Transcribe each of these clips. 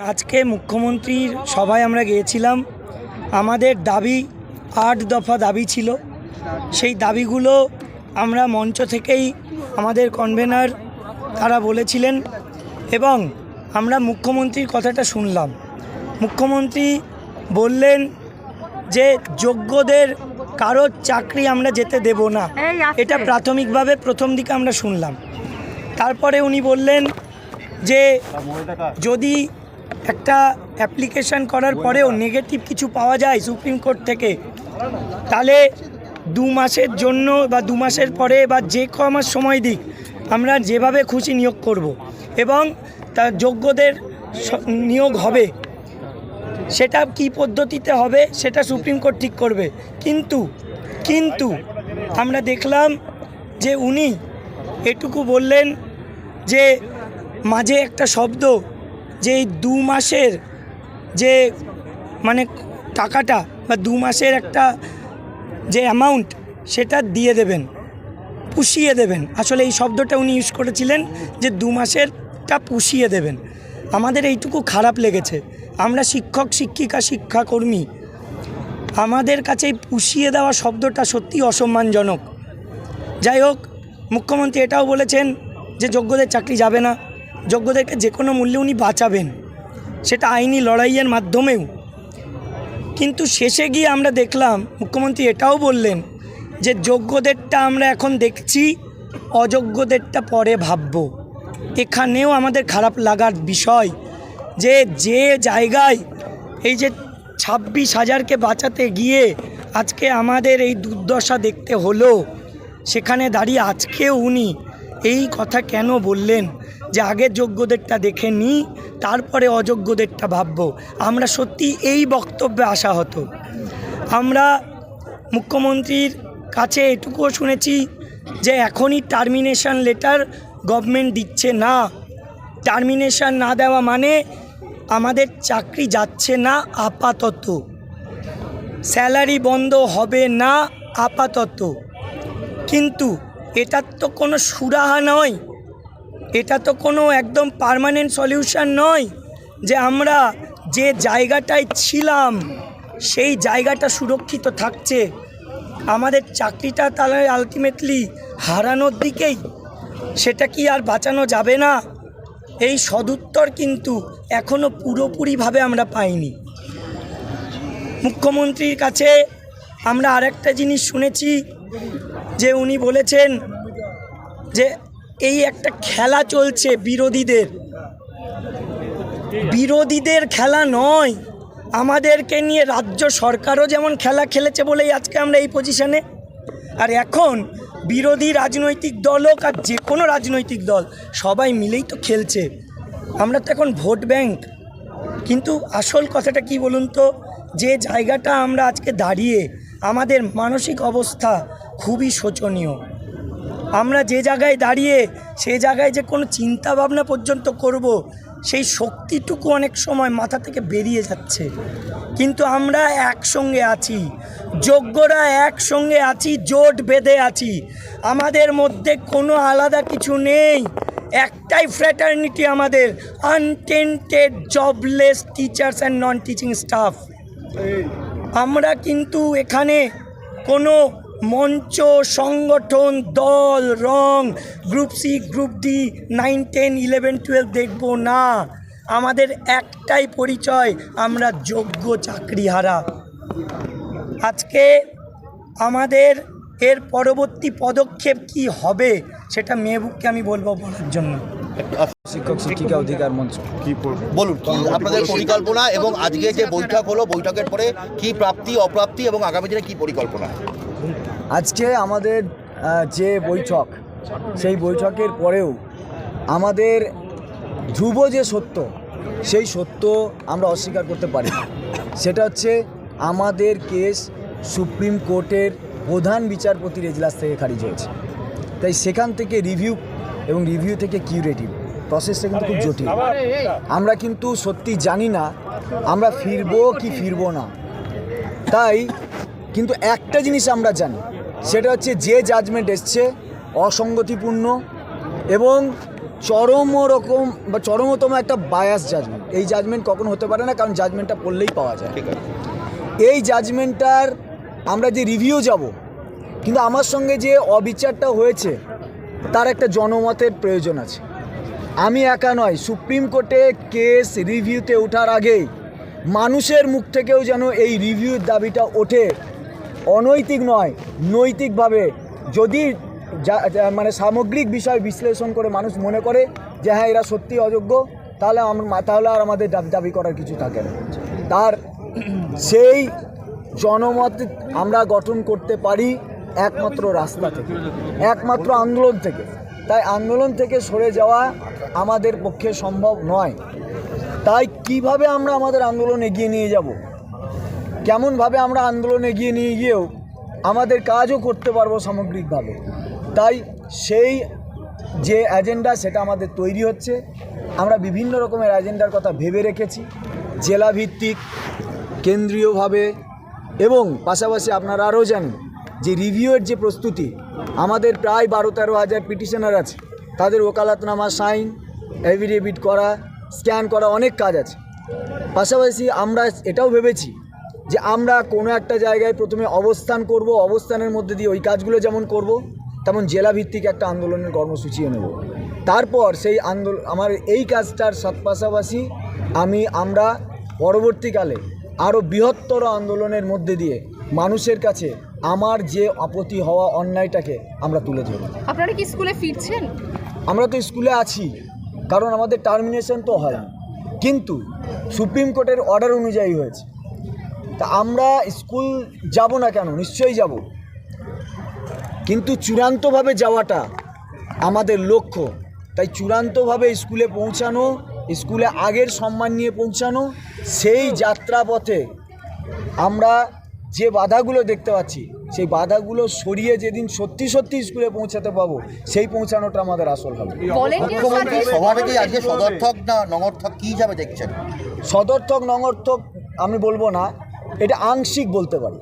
আজকে মুখ্যমন্ত্রীর সভায় আমরা গিয়েছিলাম। আমাদের দাবি আট দফা দাবি ছিল। সেই দাবিগুলো আমরা মঞ্চ থেকেই আমাদের কনভেনার তারা বলেছিলেন এবং আমরা মুখ্যমন্ত্রীর কথাটা শুনলাম। মুখ্যমন্ত্রী বললেন যে যোগ্যদের কারোর চাকরি আমরা যেতে দেব না। এটা প্রাথমিকভাবে প্রথম দিকে আমরা শুনলাম। তারপরে উনি বললেন যে যদি একটা অ্যাপ্লিকেশান করার পরেও নেগেটিভ কিছু পাওয়া যায় সুপ্রিম কোর্ট থেকে। তাহলে দু মাসের জন্য বা দু মাসের পরে বা যে ক মাস সময় দিক, আমরা যেভাবে খুশি নিয়োগ করব এবং তার যোগ্যদের নিয়োগ হবে। সেটা কি পদ্ধতিতে হবে সেটা সুপ্রিম কোর্ট ঠিক করবে। কিন্তু কিন্তু আমরা দেখলাম যে উনি এটুকু বললেন যে মাঝে একটা শব্দ যে এই দু মাসের যে মানে টাকাটা বা দু মাসের একটা যে অ্যামাউন্ট সেটা দিয়ে দেবেন, পুষিয়ে দেবেন। আসলে এই শব্দটা উনি ইউজ করেছিলেন যে দু মাসেরটা পুষিয়ে দেবেন। আমাদের এইটুকু খারাপ লেগেছে। আমরা শিক্ষক, শিক্ষিকা, শিক্ষাকর্মী, আমাদের কাছে পুষিয়ে দেওয়া শব্দটা সত্যি অসম্মানজনক। যাই হোক, মুখ্যমন্ত্রী এটাও বলেছেন যে যোগ্যদের চাকরি যাবে না। যোগ্যদেরকে যে কোনো মূল্যে উনি বাঁচাবেন। সেটা আইনি লড়াইয়ের মাধ্যমেও। কিন্তু শেষে গিয়ে আমরা দেখলাম, মুখ্যমন্ত্রী এটাও বললেন যে যোগ্যদেরটা আমরা এখন দেখছি, অযোগ্যদেরটা পরে ভাবব। এখানেও আমাদের খারাপ লাগার বিষয় যে যে জায়গায় এই যে ছাব্বিশ হাজারকে বাঁচাতে গিয়ে আজকে আমাদের এই দুর্দশা দেখতে হলো, সেখানে দাঁড়িয়ে আজকেও উনি এই কথা কেন বললেন? যে আগে যোগ্যদেরটা দেখে নিই তারপরে অযোগ্যদেরটা ভাববো। আমরা সত্যি এই বক্তব্যে আসা হতো আমরা মুখ্যমন্ত্রীর কাছে এটুকুও শুনেছি যে এখনই টার্মিনেশন লেটার গভর্নমেন্ট দিচ্ছে না। টার্মিনেশন না দেওয়া মানে আমাদের চাকরি যাচ্ছে না, আপাতত। স্যালারি বন্ধ হবে না, আপাতত। কিন্তু এটার তো কোনো সুরাহা নয়। এটা তো কোনো একদম পার্মানেন্ট সলিউশান নয় যে আমরা যে জায়গাটায় ছিলাম, সেই জায়গাটা সুরক্ষিত থাকছে। আমাদের চাকরিটা তাহলে আলটিমেটলি হারানোর দিকেই। সেটা কি আর বাঁচানো যাবে না? এই সদুত্তর কিন্তু এখনও পুরোপুরিভাবে আমরা পাইনি। মুখ্যমন্ত্রীর কাছে আমরা আরেকটা জিনিস শুনেছি, যে উনি বলেছেন যে এই একটা খেলা চলছে বিরোধীদের। বিরোধীদের খেলা নয়। আমাদেরকে নিয়ে রাজ্য সরকারও যেমন খেলা খেলেছে বলেই আজকে আমরা এই পজিশনে আর এখন বিরোধী রাজনৈতিক দল হোক আর যে কোনো রাজনৈতিক দল সবাই মিলেই তো খেলছে। আমরা তো এখন ভোট ব্যাংক। কিন্তু আসল কথাটা কি বলুন তো? যে জায়গাটা আমরা আজকে দাঁড়িয়ে আমাদের মানসিক অবস্থা খুবই শোচনীয়। আমরা যে জায়গায় দাঁড়িয়ে, সে জায়গায় যে কোনো চিন্তা ভাবনা পর্যন্ত করব, সেই শক্তিটুকু অনেক সময় মাথা থেকে বেরিয়ে যাচ্ছে। কিন্তু আমরা একসঙ্গে আছি, যোগ্যরা একসঙ্গে আছি, জোট বেঁধে আছি। আমাদের মধ্যে কোনো আলাদা কিছু নেই। একটাই ফ্র্যাটার্নিটি আমাদের untainted jobless teachers and non teaching staff আমরা কিন্তু এখানে কোনো মঞ্চ সংগঠন দল রং group C group D nine ten eleven twelve দেখব না। আমাদের একটাই পরিচয় আমরা যোগ্য চাকরিহারা। আজকে আমাদের এর পরবর্তী পদক্ষেপ কি হবে সেটা মেহবুবকে আমি বলব বলার জন্য। শিক্ষক শিক্ষিকা অধিকার মঞ্চ। কি বলুন আপনাদের পরিকল্পনা এবং আজকে যে বৈঠক হলো বৈঠকের পরে কি প্রাপ্তি অপ্রাপ্তি এবং আগামী দিনে কি পরিকল্পনা? আজকে আমাদের যে বৈঠক, সেই বৈঠকের পরেও আমাদের ধ্রুব যে সত্য, সেই সত্য আমরা অস্বীকার করতে পারি সেটা হচ্ছে আমাদের কেস সুপ্রিম কোর্টের প্রধান বিচারপতির এজলাস থেকে খারিজ হয়েছে। তাই সেখান থেকে রিভিউ এবং রিভিউ থেকে কিউরেটিভ। প্রসেসটা কিন্তু খুব জটিল। আমরা কিন্তু সত্যি জানি না, আমরা ফিরবো কি ফিরবো না। তাই কিন্তু একটা জিনিস আমরা জানি সেটা হচ্ছে যে জাজমেন্ট এসছে অসঙ্গতিপূর্ণ এবং চরম রকম বা চরমতম একটা বায়াস জাজমেন্ট এই জাজমেন্ট কখনো হতে পারে না কারণ জাজমেন্টটা পড়লেই পাওয়া যায়। ঠিক আছে। এই জাজমেন্টটার আমরা যে রিভিউ যাব কিন্তু আমার সঙ্গে যে অবিচারটা হয়েছে তার একটা জনমতের প্রয়োজন আছে। আমি একা নয় সুপ্রিম কোর্টে কেস রিভিউতে ওঠার আগেই মানুষের মুখ থেকেও যেন এই রিভিউর দাবিটা ওঠে অনৈতিক নয়, নৈতিকভাবে। যদি যা- মানে সামগ্রিক বিষয় বিশ্লেষণ করে মানুষ মনে করে যে হ্যাঁ এরা সত্যি অযোগ্য, তাহলে আমরা তাহলে আর আমাদের দাবি- দাবি করার কিছু থাকে না। তার সেই জনমত আমরা গঠন করতে পারি একমাত্র রাস্তা থেকে, একমাত্র আন্দোলন থেকে। তাই আন্দোলন থেকে সরে যাওয়া আমাদের পক্ষে সম্ভব নয়। তাই কীভাবে আমরা আমাদের আন্দোলন এগিয়ে নিয়ে যাব? কেমনভাবে আমরা আন্দোলন এগিয়ে নিয়ে গিয়েও আমাদের কাজও করতে পারব সামগ্রিকভাবে। তাই সেই যে এজেন্ডা সেটা আমাদের তৈরি হচ্ছে। আমরা বিভিন্ন রকমের এজেন্ডার কথা ভেবে রেখেছি। জেলা ভিত্তিক কেন্দ্রীয়ভাবে এবং পাশাপাশি আপনারা আরও জানেন যে রিভিউয়ের যে প্রস্তুতি, আমাদের প্রায় বারো তেরো হাজার পিটিশনার আছে। তাদের ওকালাতনামা সাইন এভিডেভিট করা স্ক্যান করা অনেক কাজ আছে। পাশাপাশি আমরা এটাও ভেবেছি যে আমরা কোনো একটা জায়গায় প্রথমে অবস্থান করব অবস্থানের মধ্যে দিয়ে ওই কাজগুলো যেমন করব তেমন জেলা ভিত্তিক একটা আন্দোলনের কর্মসূচিও নেব। তারপর সেই আন্দোলন আমার এই কাজটার পাশাপাশি আমি আমরা পরবর্তীকালে আরও বৃহত্তর আন্দোলনের মধ্যে দিয়ে মানুষের কাছে আমার যে আপত্তি হওয়া অন্যায়টাকে আমরা তুলে ধরব। আপনারা কি স্কুলে ফিরছেন? আমরা তো স্কুলে আছি কারণ আমাদের টার্মিনেশন তো হয় কিন্তু সুপ্রিম কোর্টের অর্ডার অনুযায়ী হয়েছে। তা আমরা স্কুল যাব না কেন? নিশ্চয়ই যাব। কিন্তু চূড়ান্তভাবে যাওয়াটা আমাদের লক্ষ্য। তাই চূড়ান্তভাবে স্কুলে পৌঁছানো স্কুলে আগের সম্মান নিয়ে পৌঁছানো সেই যাত্রাপথে আমরা যে বাধাগুলো দেখতে পাচ্ছি সেই বাধাগুলো সরিয়ে যেদিন সত্যি সত্যি স্কুলে পৌঁছাতে পাবো সেই পৌঁছানোটা আমাদের আসল হবে। মুখ্যমন্ত্রী আজকে সদর্থক না নঙর্থক কি হিসাবে দেখছেন? সদর্থক নঙর্থক আমি বলব না। এটা আংশিক বলতে পারি।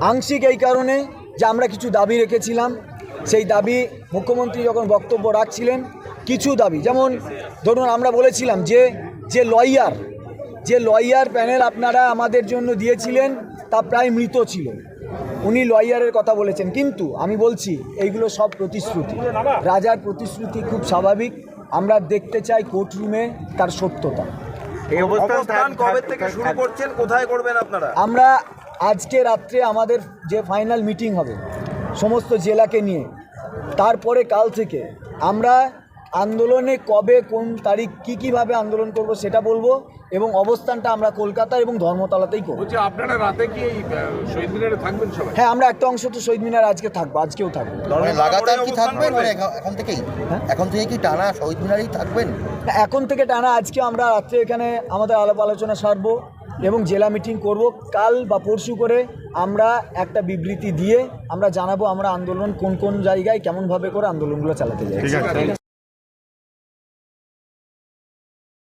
আংশিক এই কারণে যে আমরা কিছু দাবি রেখেছিলাম, সেই দাবি মুখ্যমন্ত্রী যখন বক্তব্য রাখছিলেন, কিছু দাবি, যেমন ধরুন আমরা বলেছিলাম যে যে লয়ার যে লয়ার প্যানেল আপনারা আমাদের জন্য দিয়েছিলেন, তা প্রায় মৃত ছিল। উনি লয়ারের কথা বলেছেন। কিন্তু আমি বলছি, এইগুলো সব প্রতিশ্রুতি। রাজার প্রতিশ্রুতি খুব স্বাভাবিক। আমরা দেখতে চাই কোর্টরুমে তার সত্যতা। এই অবস্থান কবে থেকে শুরু করছেন? কোথায় করবেন আপনারা? আমরা আজকে রাত্রে আমাদের যে ফাইনাল মিটিং হবে সমস্ত জেলাকে নিয়ে তারপরে কাল থেকে আমরা আন্দোলনে কবে কোন তারিখ কী কীভাবে আন্দোলন করব সেটা বলব এবং অবস্থানটা আমরা কলকাতা এবং ধর্মতলাতেই করব। আপনারা রাতে কি শহীদ মিনারে থাকবেন সবাই? হ্যাঁ আমরা একটা অংশ তো শহীদ মিনার আজকে থাকব আজকেও থাকব। মানে লাগাতার কি থাকবেন মানে এখন- এখন থেকেই? হ্যাঁ? এখন থেকে কি টানা শহীদ মিনারেই থাকবেন? এখন থেকে টানা আজকে আমরা রাত্রে এখানে আমাদের আলাপ আলোচনা সারবো এবং জেলা মিটিং করব। কাল বা পরশু করে আমরা একটা বিবৃতি দিয়ে আমরা জানাব আমরা আন্দোলন কোন কোন জায়গায় কেমনভাবে করে আন্দোলনগুলো চালাতে যাই